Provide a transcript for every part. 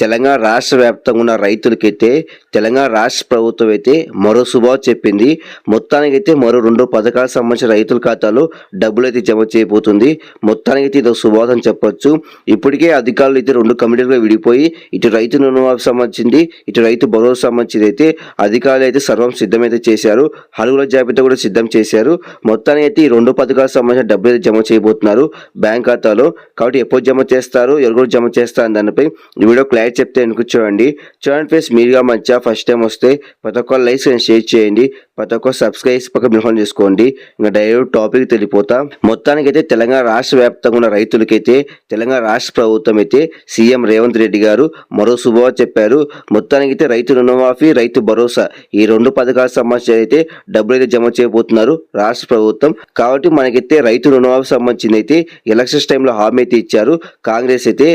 తెలంగాణ రాష్ట్ర వ్యాప్తంగా ఉన్న రైతులకైతే తెలంగాణ రాష్ట్ర ప్రభుత్వం అయితే మరో శుభావ చెప్పింది. మొత్తానికైతే మరో రెండు పథకాలకు సంబంధించిన రైతుల ఖాతాలో డబ్బులు అయితే జమ చేయబోతుంది. మొత్తానికైతే ఇదో శుభావం అని చెప్పొచ్చు. ఇప్పటికే అధికారులు అయితే రెండు కమిటీలుగా విడిపోయి ఇటు రైతు రుణమాఫీ సంబంధించింది ఇటు రైతు భరోసా సంబంధించింది అయితే అధికారులు అయితే సర్వం సిద్ధమైతే చేశారు. హరుగుల జాబితా కూడా సిద్ధం చేశారు. మొత్తానికి అయితే ఈ రెండు పథకాలకు సంబంధించిన డబ్బులు అయితే జమ చేయబోతున్నారు బ్యాంక్ ఖాతాలో. కాబట్టి ఎప్పుడు జమ చేస్తారు ఎవరు జమ చేస్తారు దానిపై ఈ వీడియో క్లారిటీ చెప్తే ఎందుకు చూడండి. చూడండి ఫ్రెండ్స్ మీరుగా మంచిగా ఫస్ట్ టైం వస్తే ప్రతి ఒక్క లైక్స్ అండ్ షేర్ చేయండి. ప్రతి ఒక్క సబ్స్క్రైబ్ పక్క మిహోన్ చేసుకోండి. ఇంకా డైరెక్ట్ టాపిక్ తెలిపోతా మొత్తానికైతే తెలంగాణ రాష్ట్ర వ్యాప్తంగా ఉన్న రైతులకైతే తెలంగాణ రాష్ట్ర ప్రభుత్వం అయితే సీఎం రేవంత్ రెడ్డి గారు మరో శుభవార్త చెప్పారు. మొత్తానికైతే రైతు రుణమాఫీ రైతు భరోసా ఈ రెండు పథకాలకు సంబంధించి అయితే డబ్బులు అయితే జమ చేయబోతున్నారు రాష్ట్ర ప్రభుత్వం. కాబట్టి మనకైతే రైతు రుణమాఫీ సంబంధించింది అయితే ఎలక్షన్స్ టైంలో హామీ అయితే ఇచ్చారు. కాంగ్రెస్ అయితే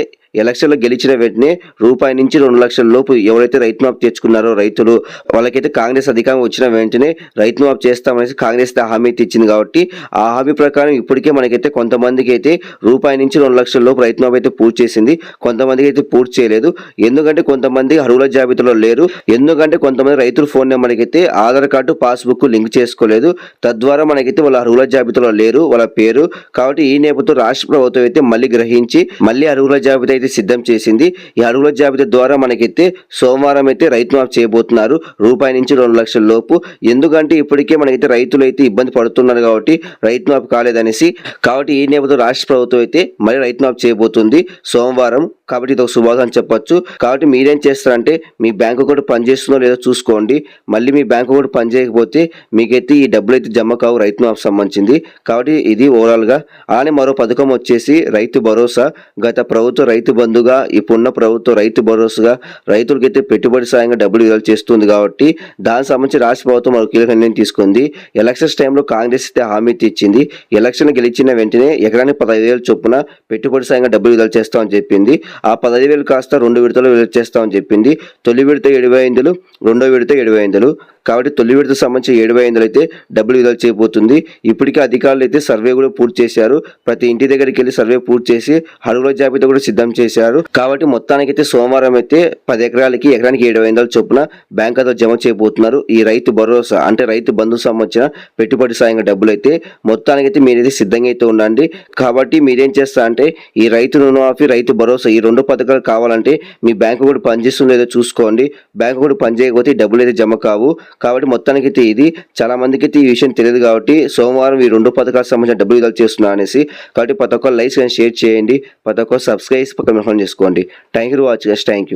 ఎలక్షన్లో గెలిచిన వెంటనే రూపాయి నుంచి రెండు లక్షల లోపు ఎవరైతే రైతు మాఫ్ తెచ్చుకున్నారో రైతులు వాళ్ళకైతే కాంగ్రెస్ అధికారం వచ్చిన వెంటనే రైతు మాఫ్ చేస్తామనేసి కాంగ్రెస్ హామీ ఇచ్చింది కాబట్టి ఆ హామీ ప్రకారం ఇప్పటికే మనకైతే కొంతమందికి అయితే రూపాయి నుంచి రెండు లక్షల లోపు రైతు మాఫ్ అయితే పూర్తి చేసింది. కొంతమందికి అయితే పూర్తి చేయలేదు. ఎందుకంటే కొంతమంది అర్హుల జాబితాలో లేరు. ఎందుకంటే కొంతమంది రైతుల ఫోన్ నెంబర్కి అయితే ఆధార్ కార్డు పాస్బుక్ లింక్ చేసుకోలేదు. తద్వారా మనకైతే వాళ్ళ అర్హుల జాబితాలో లేరు వాళ్ళ పేరు. కాబట్టి ఈ నేపథ్యంలో రాష్ట్ర ప్రభుత్వం అయితే మళ్ళీ గ్రహించి మళ్ళీ అర్హుల జాబితా అయితే సిద్ధం చేసింది. ఈ అడుగుల జాబితా ద్వారా మనకైతే సోమవారం అయితే రైతు మాఫ్ చేయబోతున్నారు. రూపాయి నుంచి రెండు లక్షల లోపు. ఎందుకంటే ఇప్పటికే మనకైతే రైతులు అయితే ఇబ్బంది పడుతున్నారు కాబట్టి రైతు మాఫ్ కాలేదనేసి. కాబట్టి ఈ నేపథ్యంలో రాష్ట్ర ప్రభుత్వం అయితే మళ్ళీ రైతు మాఫ్ చేయబోతుంది. సోమవారం కాబట్టి ఇది ఒక శుభాగం చెప్పొచ్చు. కాబట్టి మీరేం చేస్తారంటే మీ బ్యాంకు కూడా పనిచేస్తుందో లేదో చూసుకోండి. మళ్ళీ మీ బ్యాంకు కూడా పనిచేయకపోతే మీకైతే ఈ డబ్బులు అయితే జమ కావు రైతు మాఫ్ సంబంధించింది. కాబట్టి ఇది ఓవరాల్గా. అలానే మరో పథకం వచ్చేసి రైతు భరోసా. గత ప్రభుత్వ రైతు బంధుగా ఇప్పుడున్న ప్రభుత్వం రైతు భరోసాగా రైతులకైతే పెట్టుబడి సాయంగా డబ్బులు విడుదల చేస్తుంది కాబట్టి దానికి సంబంధించి రాష్ట్ర ప్రభుత్వం మరో కీలక నిర్ణయం తీసుకుంది. ఎలక్షన్స్ టైంలో కాంగ్రెస్ అయితే హామీ ఇచ్చింది ఎలక్షన్ గెలిచిన వెంటనే ఎకరానికి పదహైదు వేలు చొప్పున పెట్టుబడి సాయంగా డబ్బులు విడుదల చేస్తామని చెప్పింది. ఆ పదహైదు వేలు కాస్త రెండు విడతలు విడుదల చేస్తామని చెప్పింది. తొలి విడత ఎడవై ఐదులు రెండో విడత ఎనభై ఐదులు. కాబట్టి తొలి విడత సంబంధించి ఏడు ఐదులు అయితే డబ్బులు విడుదల చేయబోతుంది. ఇప్పటికే అధికారులు అయితే సర్వే కూడా పూర్తి చేశారు. ప్రతి ఇంటి దగ్గరికి వెళ్ళి సర్వే పూర్తి చేసి అడుగుల జాబితా కూడా సిద్ధం చేశారు. కాబట్టి మొత్తానికైతే సోమవారం అయితే పది ఎకరాలకి ఎకరానికి ఏడు వందల చొప్పున బ్యాంక్ ఖాతా జమ చేయబోతున్నారు. ఈ రైతు భరోసా అంటే రైతు బంధు సంబంధించిన పెట్టుబడి సాయంగా డబ్బులు అయితే మొత్తానికైతే మీరైతే సిద్ధంగా అయితే ఉండండి. కాబట్టి మీరేం చేస్తా అంటే ఈ రైతు రుణమాఫీ రైతు భరోసా ఈ రెండు పథకాలు కావాలంటే మీ బ్యాంకు కూడా పనిచేస్తుందో లేదో చూసుకోండి. బ్యాంకు కూడా పనిచేయకపోతే డబ్బులు అయితే జమ కావు. కాబట్టి మొత్తానికి అయితే ఇది చాలా మందికి అయితే ఈ విషయం తెలియదు కాబట్టి సోమవారం ఈ రెండు పథకాలకు సంబంధించిన డబ్బులు విడుదల చేస్తున్నా అనేసి కాబట్టి ప్రతి ఒక్కరు లైక్స్ షేర్ చేయండి ప్రతి ఒక్కరు సబ్స్క్రైబ్ పక్కన చేసుకోండి. Thank you watch thank you